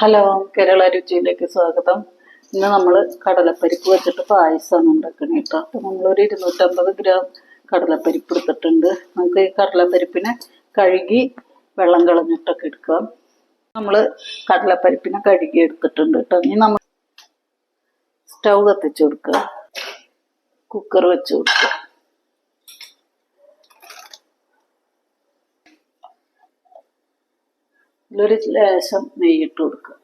Hello Kerala രുചിയിലേക്ക് സ്വാഗതം. ഇന്ന് നമ്മൾ കടലപ്പരിപ്പ് വെച്ചിട്ട് പായസമാണ് ഉണ്ടാക്കുന്നത് കേട്ടോ. അപ്പം നമ്മളൊരു ഇരുന്നൂറ്റമ്പത് ഗ്രാം കടലപ്പരിപ്പ് എടുത്തിട്ടുണ്ട്. നമുക്ക് ഈ കടലപ്പരിപ്പിനെ കഴുകി വെള്ളം കളഞ്ഞിട്ടൊക്കെ എടുക്കാം. നമ്മൾ കടലപ്പരിപ്പിനെ കഴുകി എടുത്തിട്ടുണ്ട് കേട്ടോ. ഇനി നമ്മൾ സ്റ്റൗ കത്തിച്ചു കൊടുക്കുക. കുക്കർ വെച്ച് കൊടുക്കുക. ഇതിലൊരു ലേശം നെയ്യിട്ട് കൊടുക്കുക.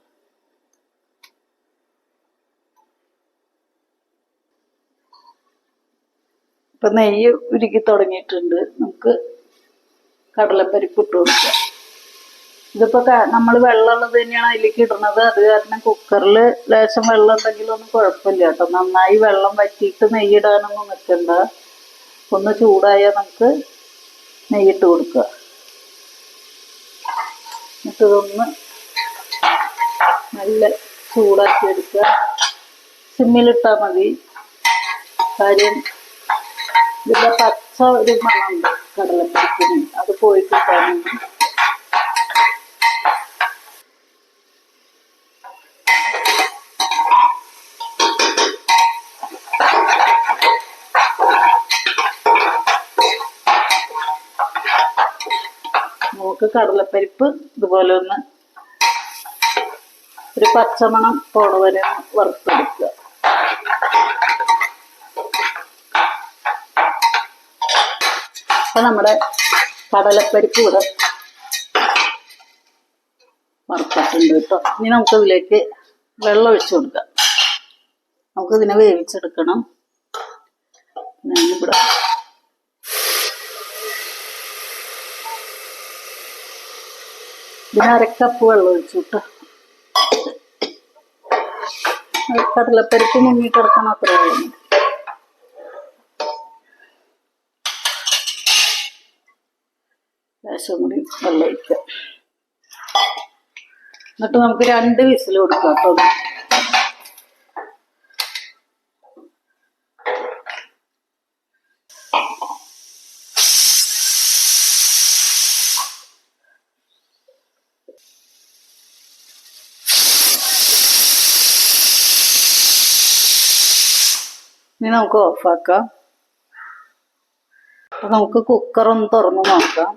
ഇപ്പൊ നെയ്യ് ഉരുക്കി തുടങ്ങിയിട്ടുണ്ട്. നമുക്ക് കടലപ്പരിപ്പ് ഇട്ട് കൊടുക്കാം. ഇതിപ്പോ നമ്മൾ വെള്ളമുള്ളത് തന്നെയാണ് അതിലേക്ക് ഇടുന്നത്. അത് കാരണം കുക്കറിൽ ലേശം വെള്ളം ഉണ്ടെങ്കിലും ഒന്നും കുഴപ്പമില്ല കേട്ടോ. നന്നായി വെള്ളം വറ്റിയിട്ട് നെയ്യിടാനൊന്നും നിൽക്കണ്ട. ഒന്ന് ചൂടായാൽ നമുക്ക് നെയ്യിട്ട് കൊടുക്കുക. എന്നിട്ട് നല്ല ചൂടാക്കി എടുക്കുക സിമ്മിലിട്ടാൽ മതി. കാര്യം ഇതിന്റെ പച്ച ഒരു മണമുണ്ട് കടലപ്പരിപ്പിന്. അത് പോയി കിട്ടാനുണ്ട് നമുക്ക് കടലപ്പരിപ്പ് ഇതുപോലെ ഒന്ന് ഒരു പച്ചമണം പോണ വരെ വറുത്തെടുക്കുക. അപ്പൊ നമ്മുടെ കടലപ്പരിപ്പ് ഇവിടെ വറുത്തിട്ടുണ്ട് കേട്ടോ. ഇനി നമുക്ക് ഇതിലേക്ക് വെള്ളം ഒഴിച്ചു കൊടുക്കാം. നമുക്ക് ഇതിനെ വേവിച്ചെടുക്കണം. ഞാനിവിടെ ഇതിന് അരക്കപ്പ് വെള്ളം ഒഴിച്ചു കേട്ടോ കടലപ്പരിപ്പ് മുങ്ങിക്കിടക്കണം അത്ര വെള്ളം ലേശം കൂടി വെള്ളം ഒഴിക്കാം എന്നിട്ട് നമുക്ക് രണ്ട് വിസിൽ കൊടുക്കാം കേട്ടോ നമുക്ക് ഓഫാക്കാം. അപ്പൊ നമുക്ക് കുക്കർ ഒന്ന് തുറന്ന് നോക്കാം.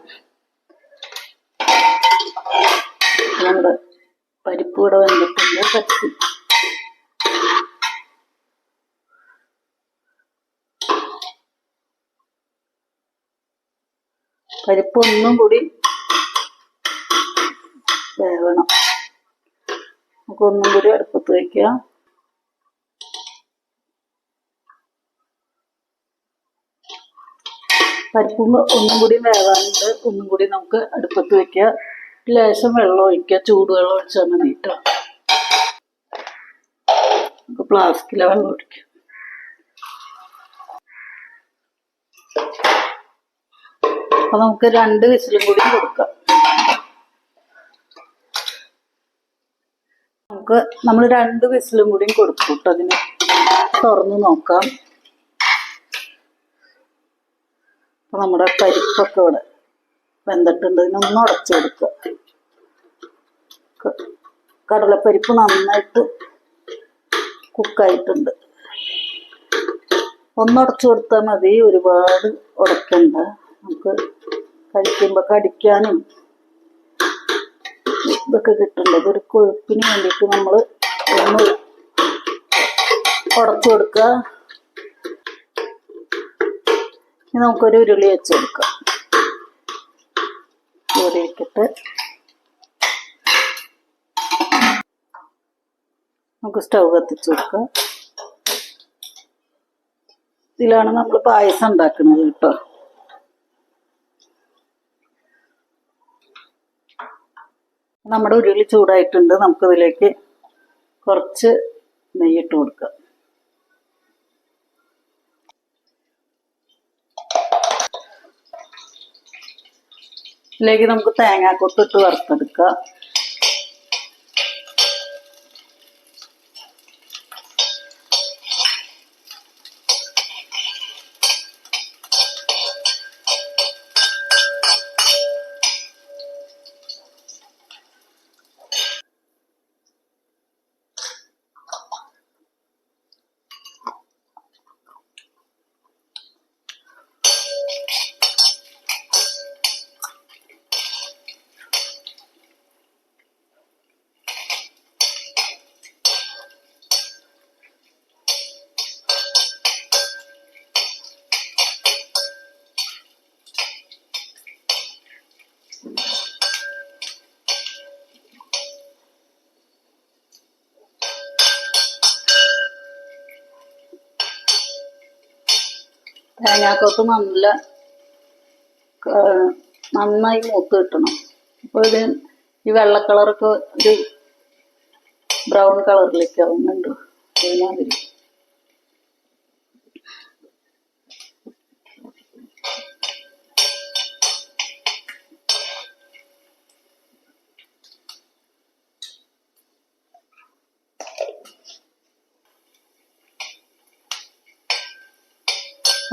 നമ്മുടെ പരിപ്പ് ഇവിടെ വന്നിട്ടുണ്ട്. പറ്റി പരിപ്പ്. ഒന്നും കൂടി വേവണം. നമുക്ക് ഒന്നും കൂടി അടുപ്പത്ത് വയ്ക്കാം പരിപ്പും ഒന്നും കൂടി വേവാനുണ്ട്. ഒന്നും കൂടി നമുക്ക് അടുപ്പത്ത് വെക്കുക. ലേശം വെള്ളം ഒഴിക്കുക. ചൂടുവെള്ളം ഒഴിച്ചാൽ മതി കേട്ടോ നമുക്ക് ഫ്ലാസ്കിലെ വെള്ളം ഒഴിക്കുക അപ്പൊ നമുക്ക് രണ്ട് വിസിലും കൂടി കൊടുക്കാം. നമുക്ക് നമ്മൾ രണ്ട് വിസിലും കൂടി കൊടുക്കും കേട്ടോ അതിന്. തുറന്ന് നോക്കാം. അപ്പൊ നമ്മുടെ പരിപ്പൊക്കെ ഇവിടെ വെന്തിട്ടുണ്ട്. ഇതിനൊന്ന് ഉടച്ചു കൊടുക്കുക കടലപ്പരിപ്പ് നന്നായിട്ട് കുക്കായിട്ടുണ്ട്. ഒന്നുടച്ചു കൊടുത്താൽ മതി. ഒരുപാട് ഉടക്കണ്ട. നമുക്ക് കഴിക്കുമ്പോൾ കടിക്കാനും ഇതൊക്കെ കിട്ടുന്നുണ്ട് ഒരു കൊഴുപ്പിന് വേണ്ടിയിട്ട് നമ്മൾ ഒന്ന് ഉടച്ചു കൊടുക്കുക നമുക്കൊരു ഉരുളി വെച്ച് കൊടുക്കാം. ഇവിടെ നമുക്ക് സ്റ്റൗ കത്തിച്ച് കൊടുക്കാം. ഇതിലാണ് നമ്മൾ പായസം ഉണ്ടാക്കുന്നത് കേട്ടോ. നമ്മുടെ ഉരുളി ചൂടായിട്ടുണ്ട്. നമുക്കിതിലേക്ക് കുറച്ച് നെയ്യിട്ട് കൊടുക്കാം. ഇതിലേക്ക് നമുക്ക് തേങ്ങാക്കൊത്തിട്ട് വറുത്തെടുക്കാം. തേങ്ങാക്കൊത്ത് നല്ല നന്നായി മൂത്ത് കിട്ടണം. അപ്പോൾ ഇത് ഈ വെള്ള കളറൊക്കെ ഒരു ബ്രൗൺ കളറിലേക്ക് ആവുന്നുണ്ട്. അതിനാതിരി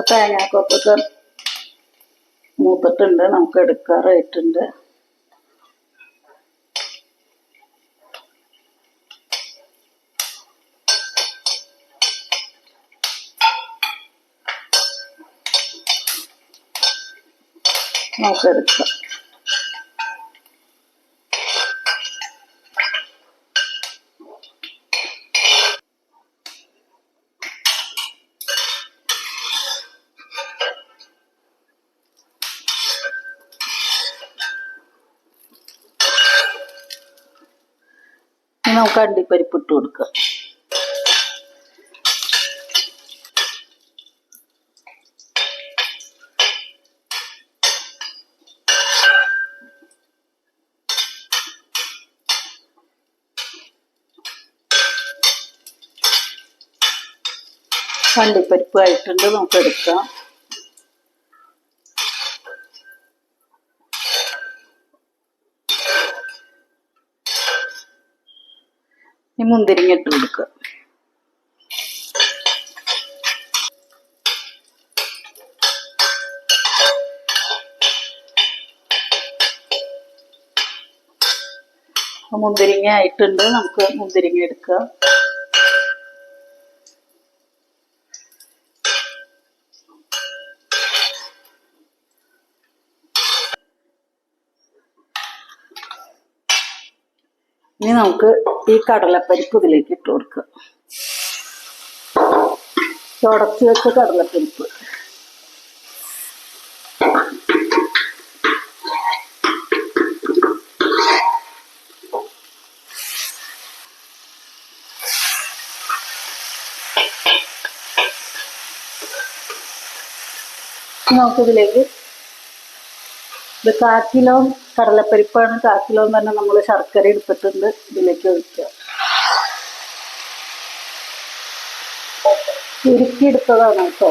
തേങ്ങാക്കൊത്തൊക്കെ മൂത്തിട്ടുണ്ട്. നമുക്ക് എടുക്കാറായിട്ടുണ്ട് നമുക്ക് നമുക്ക് അണ്ടിപ്പരിപ്പ് ഇട്ട് കൊടുക്കുക അണ്ടിപ്പരിപ്പ് ആയിട്ടുണ്ട് നമുക്ക് എടുക്കാം. ഈ മുന്തിരിങ്ങ ഇട്ട് കൊടുക്കുക. മുന്തിരിങ്ങ ആയിട്ടുണ്ട്. നമുക്ക് മുന്തിരിങ്ങ എടുക്കുക. ഇനി നമുക്ക് ഈ കടലപ്പരിപ്പ് ഇതിലേക്ക് ഇട്ട് കൊടുക്കുക. തുടച്ചു വെച്ച കടലപ്പരിപ്പ്. നമുക്കിതിലേക്ക് ഇത് കാ കിലോ കടലപ്പരിപ്പാണ് കിലോ തന്നെ നമ്മൾ ശർക്കര എടുത്തിട്ടുണ്ട്. ഇതിലേക്ക് ഒഴിക്കുക. ഉരുക്കിയെടുത്തതാണ് കേട്ടോ.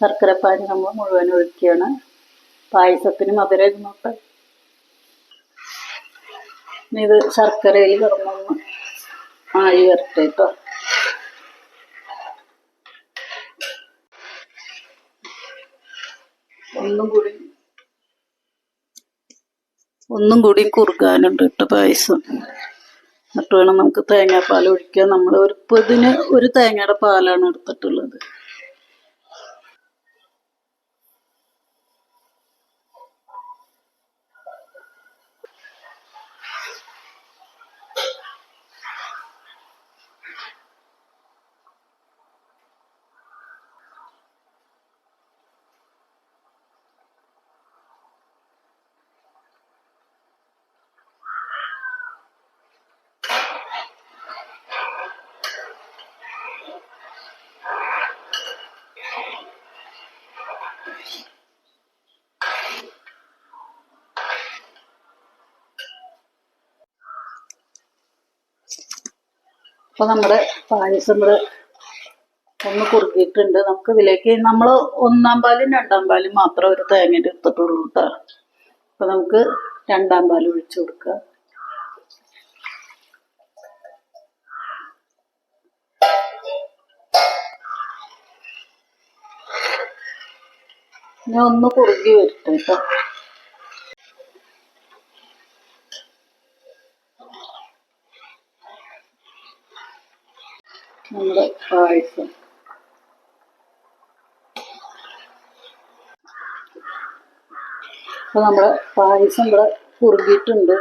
ശർക്കര പാനി നമ്മൾ മുഴുവൻ ഒഴിക്കുകയാണ്. പായസത്തിന് മധുരം ഇരുന്നോട്ടെ ഇത് ശർക്കരയിൽ കിടന്നൊന്ന് ആഴി വരട്ടെ കേട്ടോ ഒന്നും കൂടി ഒന്നും കൂടി കുറുകാനുണ്ട് കേട്ടോ പായസം. എന്നിട്ട് വേണം നമുക്ക് തേങ്ങാപ്പാൽ ഒഴിക്കാൻ നമ്മൾ ഒരു ഇതിന് ഒരു തേങ്ങയുടെ പാലാണ് എടുത്തിട്ടുള്ളത്. അപ്പൊ നമ്മുടെ പായസം ഇവിടെ ഒന്ന് കുറുക്കിയിട്ടുണ്ട്. നമുക്ക് ഇതിലേക്ക് നമ്മൾ ഒന്നാം പാലും രണ്ടാം പാലും മാത്രം ഒരു തേങ്ങയുടെ എടുത്തിട്ടുള്ളൂ കേട്ടോ. അപ്പൊ നമുക്ക് രണ്ടാം പാൽ ഒഴിച്ചു കൊടുക്കുക ഞാൻ ഒന്ന് കുറുകി വരട്ടെ കേട്ടോ. നമ്മുടെ പായസം. അപ്പൊ നമ്മുടെ പായസം ഇവിടെ കുറുകിയിട്ടുണ്ട്.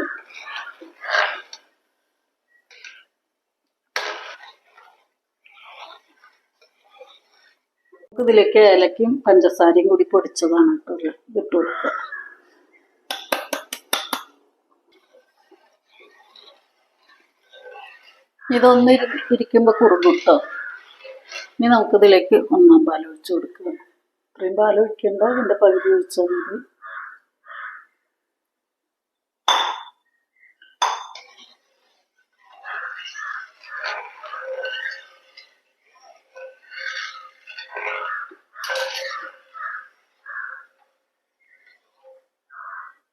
ഇതിലേക്ക് ഏലക്കയും പഞ്ചസാരയും കൂടി പൊടിച്ചതാണ് കേട്ടോ ഇട്ട് ഇതൊന്ന് ഇരി- ഇരിക്കുമ്പോൾ ഇതിലേക്ക് ഇനി നമുക്കിതിലേക്ക് ഒന്നാം പാൽ ഒഴിച്ചു കൊടുക്കുക. ഇത്രയും പാൽ ഒഴിക്കുമ്പോൾ ഇതിന്റെ പകുതി ഒഴിച്ചാൽ മതി.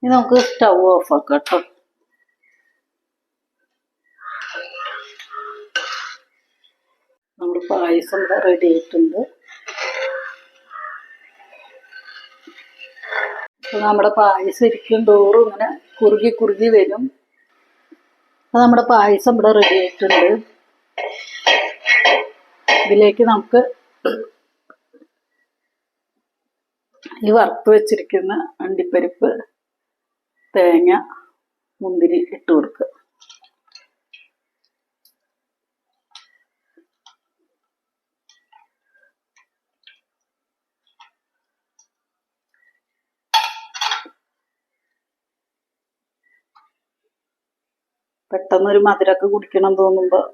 ഇനി നമുക്ക് സ്റ്റൗ ഓഫ് ആക്കാം കേട്ടോ. പായസം ഇവിടെ റെഡി ആയിട്ടുണ്ട് അപ്പൊ നമ്മുടെ പായസം ഇരിക്കും തോറും ഇങ്ങനെ കുറുകി കുറുകി വരും. അപ്പൊ നമ്മുടെ പായസം ഇവിടെ റെഡി ആയിട്ടുണ്ട്. ഇതിലേക്ക് നമുക്ക് ഈ വറുത്ത് വെച്ചിരിക്കുന്ന അണ്ടിപ്പരിപ്പ് തേങ്ങ മുന്തിരി ഇട്ട് കൊടുക്കുക. പെട്ടെന്ന് ഒരു മധുരമൊക്കെ കുടിക്കണം തോന്നുമ്പോൾ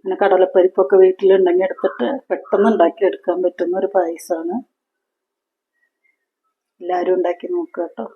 പിന്നെ കടലപ്പരിപ്പൊക്കെ വീട്ടിലുണ്ടെങ്കിൽ എടുത്തിട്ട് പെട്ടെന്ന് ഉണ്ടാക്കി എടുക്കാൻ പറ്റുന്ന ഒരു പായസമാണ്. എല്ലാവരും ഉണ്ടാക്കി നോക്കുക കേട്ടോ.